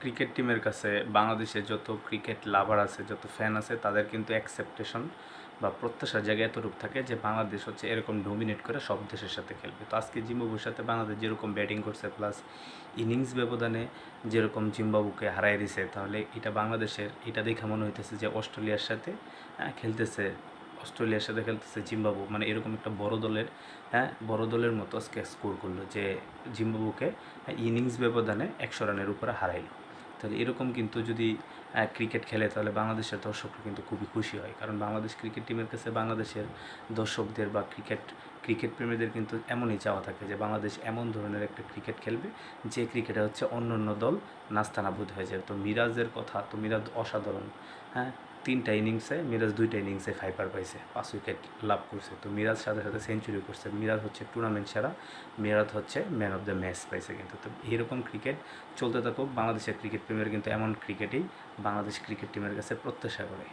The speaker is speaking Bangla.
ক্রিকেট টিমের কাছে বাংলাদেশের যত ক্রিকেট লাভার আছে, যত ফ্যান আছে, তাদের কিন্তু অ্যাকসেপ্টেশন বা প্রত্যাশার জায়গায় এতটুকু থাকে যে বাংলাদেশ হচ্ছে এরকম ডোমিনেট করে সব দেশের সাথে খেলবে। তো আজকে জিম্বাবুর সাথে বাংলাদেশ যেরকম ব্যাটিং করছে প্লাস ইনিংস ব্যবধানে যেরকম জিম্বাবুকে হারাই দিছে, তাহলে এটা বাংলাদেশের, এটা দেখে মনে হইতেছে যে অস্ট্রেলিয়ার সাথে খেলতেছে অস্ট্রেলিয়ার সাথে খেলতেছে জিম্বাবু। মানে এরকম একটা বড় দলের হ্যাঁ বড় দলের মতো আজকে স্কোর করল যে জিম্বাবুকে ইনিংস ব্যবধানে একশো রানের উপরে হারাইলো। তাহলে এরকম কিন্তু যদি ক্রিকেট খেলে তাহলে বাংলাদেশের দর্শকরা কিন্তু খুবই খুশি হয়। কারণ বাংলাদেশ ক্রিকেট টিমের কাছে বাংলাদেশের দর্শকদের বা ক্রিকেট ক্রিকেট প্রেমীদের কিন্তু এমনই চাওয়া থাকে যে বাংলাদেশ এমন ধরনের একটা ক্রিকেট খেলবে যে ক্রিকেটে হচ্ছে অন্য অন্য দল নাস্তানাবুদ হয়ে যায় তো মিরাজের কথা, তো মিরাজ অসাধারণ। হ্যাঁ তিনটা ইনিংসে, মিরাজ দুইটা ইনিংসে ফাইপার পাইছে, পাঁচ উইকেট লাভ করছে। তো মিরাজ সাথে সাথে সেঞ্চুরি করছে। মিরাজ হচ্ছে টুর্নামেন্ট সেরা, মিরাজ হচ্ছে ম্যান অফ দ্য ম্যাচ পাইছে কিন্তু। তো এরকম ক্রিকেট চলতে থাকুক, বাংলাদেশের ক্রিকেট প্রেমের কিন্তু এমন ক্রিকেটেই বাংলাদেশ ক্রিকেট টিমের কাছে প্রত্যাশা করে।